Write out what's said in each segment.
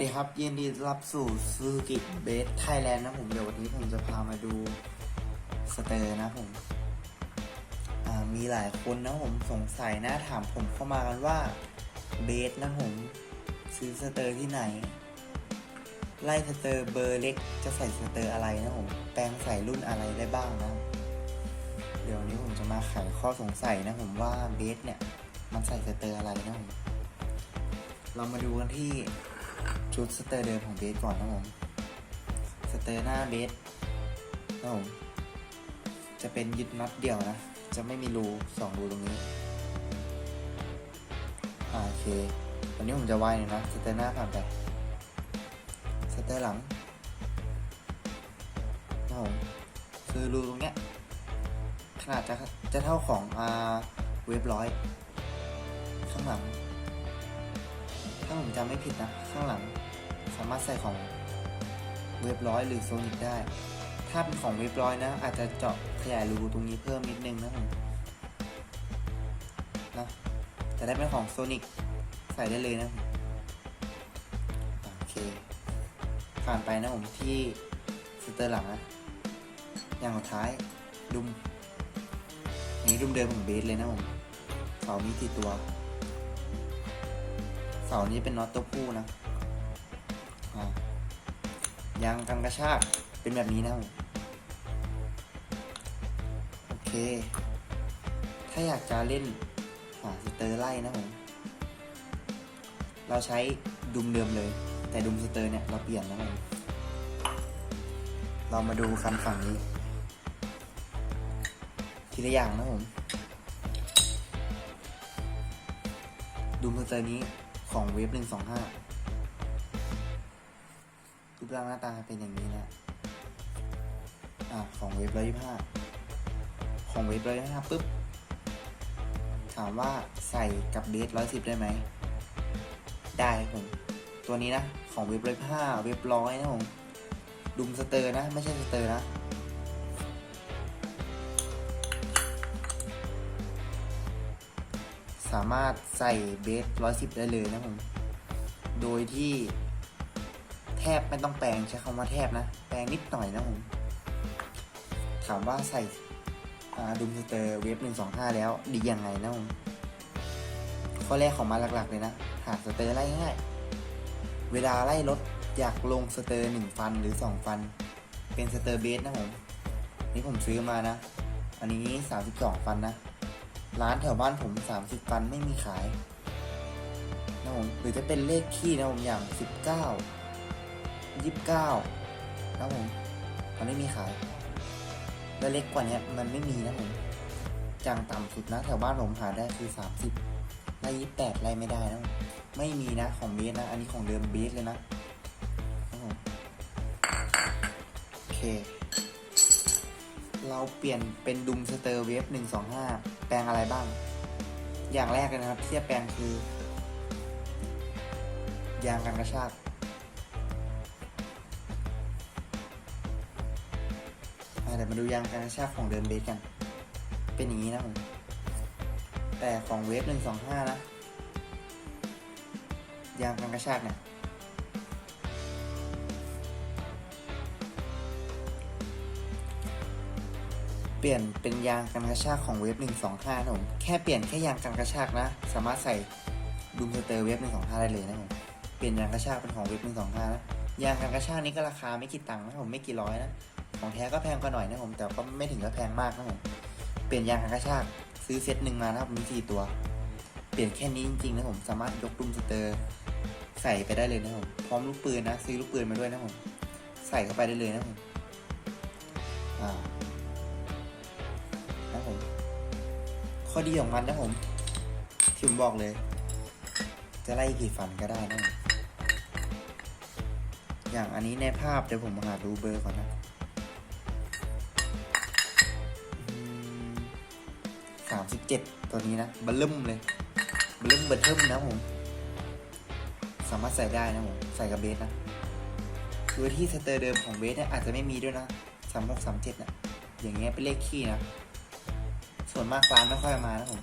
สดีครับยินดีต้อนรับสู่ซูกิเบสไทยแลนด์นะผม เดี๋ยววันนี้ผมจะพามาดูสเตอร์นะผมมีหลายคนนะผมสงสัยนะถามผมเข้ามากันว่าเบสนะผม ซื้อสเตอร์ที่ไหน ไล่สเตอร์เบอร์เล็กจะใส่สเตอร์อะไรนะผม แปลงใส่รุ่นอะไรได้บ้างนะ เดี๋ยววันนี้ผมจะมาไขข้อสงสัยนะผมว่าเบสเนี่ยมันใส่สเตอร์อะไรนะผมเรามาดูกันที่ ชุดสเตอร์เดิมของเบสก่อนนะผมสเตอร์หน้าเบสนะผมจะเป็นยึดน็อตเดี่ยวนะ จะไม่มีรูสองรูตรงนี้โอเควันนี้ผมจะไวหน่อยนะสเตอร์หน้าผ่านไปสเตอร์หลังนะผมคือรูตรงเนี้ยขนาดจะจะเท่าของอ่าเว็บร้อยข้างหลังถ้าผมจำไม่ผิดนะ ข้างหลัง สามารถใส่ของเว็บร้อยหรือโซนิกได้ ถ้าเป็นของเว็บร้อยนะ อาจจะเจาะขยายรูตรงนี้เพิ่มนิดนึงนะผมนะแต่ได้เป็นของโซนิกใส่ได้เลยนะโอเคผ่านไปนะผมที่สเตอร์หลังนะอย่างสุดท้ายดุมอันนี้ดุมเดิมของเบสเลยนะผมเสามีกี่ตัว เสานี้เป็นน็อตตัวผู้นะ ยางกันกระชากเป็นแบบนี้นะผมโอเค ถ้าอยากจะเล่นหาสเตอร์ไล่นะผมเราใช้ดุมเดิมเลย แต่ดุมสเตอร์เนี่ยเราเปลี่ยนนะผมเรามาดูคันฝั่งนี้ ทีละอย่างนะผมดุมสเตอร์นี้ของเว็บหนึ่งสองห้า ปร่างหน้าตาเป็นอย่างนี้นะอ่าของเว็บร้อยยี่ห้าของเว็บร้อยยี่ห้าปุ๊บ ถามว่าใส่กับเบสร้อยสิบได้ไหม ได้ผม ตัวนี้นะ ของเว็บร้อยห้าเว็บร้อยนะผม ดุมสเตอร์นะ ไม่ใช่สเตอร์นะสามารถใส่เบสร้อยสิบได้เลยนะผม โดยที่ บไม่ต้องแปลงใช้คำว่าแทบนะ แปลงนิดหน่อยนะผมถามว่าใส่ดุมสเตอร์เวฟหนึ่งสองห้าแล้วดียังไงนะผมข้อแรกของมันหลักๆเลยนะ หาสเตอร์ไล่ง่าย เวลาไล่รถอยากลงสเตอร์หนึ่งฟันหรือสองฟัน เป็นสเตอร์เบสนะผมนี่ผมซื้อมานะ อันนี้สามสิบสองฟันนะ ร้านแถวบ้านผม30ฟันไม่มีขายนะผมหรือจะเป็นเลขขี้นะผมอย่างสิบเก้า 19 29นะผมมันไม่มีขายและเล็กกว่านี้มันไม่มีนะผมจางต่ำสุดนะแถวบ้านผมหาได้คือ30ไล่28ไล่ไม่ได้นะไม่มีนะของเบสนะ อันนี้ของเดิมเบสเลยนะโอเค เราเปลี่ยนเป็นดุมสเตอร์เวฟหนึ่งสองห้าแปลงอะไรบ้าง อย่างแรกเลยนะครับที่จะแปลงคือ ยางกันกระชาก เดี๋ยวมาดูยางกันกระชากของเดิมเบสกัน เป็นอย่างนี้นะผม แต่ของเวฟหนึ่งสองห้านะ ยางกันกระชากเนี่ย เปลี่ยนเป็นยางกันกระชากของเวฟหนึ่งสองห้านะผม แค่เปลี่ยนแค่ยางกันกระชากนะ สามารถใส่ดูมสเตอร์เวฟหนึ่งสองห้าได้เลยนะผม เปลี่ยนยางกระชากเป็นของเวฟหนึ่งสองห้านะ ยางกันกระชากนี้ก็ราคาไม่กี่ตังค์นะผมไม่กี่ร้อยนะ ของแท้ก็แพงกว่าหน่อยนะผม แต่ก็ไม่ถึงกับแพงมากนะผมเปลี่ยนยางกันกระชากซื้อเซตหนึ่งมานะครับมีสี่ตัว เปลี่ยนแค่นี้จริงๆนะผมสามารถยกดุมสเตอร์ ใส่ไปได้เลยนะผมพร้อมลูกปืนนะ ซื้อลูกปืนมาด้วยนะผมใส่เข้าไปได้เลยนะผมอ่านะผมข้อดีของมันนะผมที่ผมบอกเลย จะไล่กี่ฟันก็ได้นะอย่างอันนี้ในภาพเดี๋ยวผมหาดูเบอร์ก่อนนะ สามสิบเจ็ดตัวนี้นะบัลลุ่มเลยบัลลุ่มเบิร์เทิมนะผม สามารถใส่ได้นะผม ใส่กับเบสนะคือที่สเตอร์เดิมของเบสเนี่ยอาจจะไม่มีด้วยนะสามหกสามเจ็ดนะอย่างเงี้ยเป็นเลขขี้นะ ส่วนมากร้านไม่ค่อยมานะผม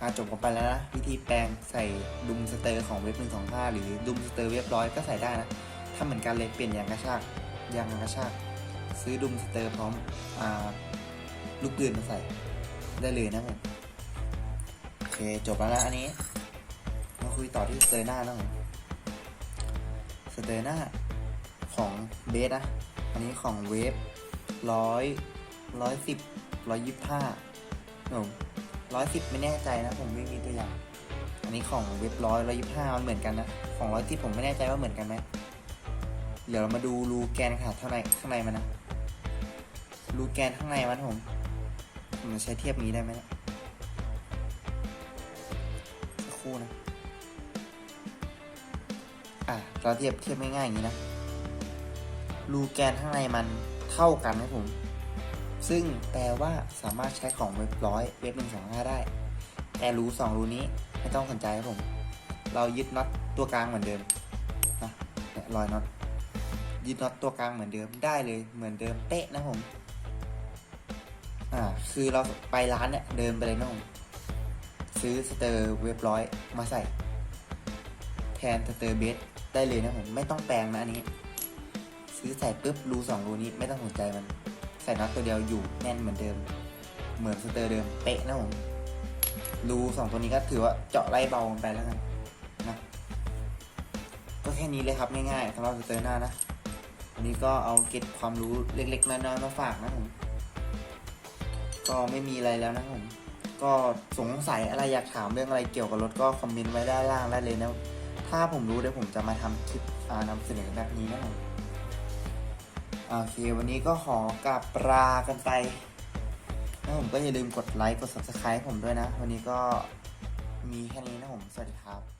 อะจบกันไปแล้วนะ วิธีแปลงใส่ดุมสเตอร์ของเว็บหนึ่งสองห้าหรือดุมสเตอร์เว็บร้อยก็ใส่ได้นะถ้าเหมือนกันเลยเปลี่ยนยางกระชากยางกระชากซื้อดุมสเตอร์พร้อมอลูกปืนมาใส่ ได้เลยนะผมโอเคจบแล้วนะอันนี้ มาคุยต่อที่สเตอร์หน้านะผมสเตอร์หน้าของเบสนะอันนี้ของเวฟร้อยร้อยสิบร้อยยี่ห้าผมร้อยสิบไม่แน่ใจนะผมไม่มีตัวอย่าง อันนี้ของเว็บร้อยร้อยยี่ห้ามันเหมือนกันนะ ของร้อยสิบผมไม่แน่ใจว่าเหมือนกันไหมเดี๋ยวเรามาดูรูแกนขนาดเท่าไหร่ข้างในมันนะรูแกนข้างในมันผม มจะใช้เทียบนี้ได้ไหมนะสักครู่นะ อะเราเทียบเทียบง่ายๆอย่างนี้นะ รูแกนข้างในมันเท่ากันนะผม ซึ่งแปลว่าสามารถใช้ของเว็บร้อยเว็บหนึ่งสองห้าได้ แต่รูสองรูนี้ไม่ต้องสนใจครับผม เรายึดน็อตตัวกลางเหมือนเดิมนะเนี่ยรอยน็อตยึดน็อตตัวกลางเหมือนเดิมได้เลยเหมือนเดิมเป๊ะนะผม อ่าคือเราไปร้านเนี่ยเดินไปเลยนะผมซื้อสเตอร์เว็บร้อยมาใส่ แทนสเตอร์เบสได้เลยนะผมไม่ต้องแปลงนะอันนี้ ซื้อใส่ปุ๊บรูสองรูนี้ไม่ต้องสนใจมัน ใส่น็อตตัวเดียวอยู่แน่นเหมือนเดิม เหมือนสเตอร์เดิมเป๊ะนะผมรูสองตัวนี้ก็ถือว่าเจาะไล่เบามันไปแล้วกันนะก็แค่นี้เลยครับง่ายๆสำหรับสเตอร์หน้านะวันนี้ก็เอาเก็บความรู้เล็กๆน้อยๆมาฝากนะผม ก็ไม่มีอะไรแล้วนะผมก็สงสัยอะไรอยากถามเรื่องอะไรเกี่ยวกับรถก็คอมเมนต์ไว้ด้านล่างได้เลยนะ ถ้าผมรู้เดี๋ยวผมจะมาทำคลิปอ่านำเสนอแบบนี้นะผมโอเค วันนี้ก็ขอกลับปลากันไปแล้วผมก็อย่าลืมกดไลค์กด subscribe ผมด้วยนะ วันนี้ก็มีแค่นี้นะผม สวัสดีครับ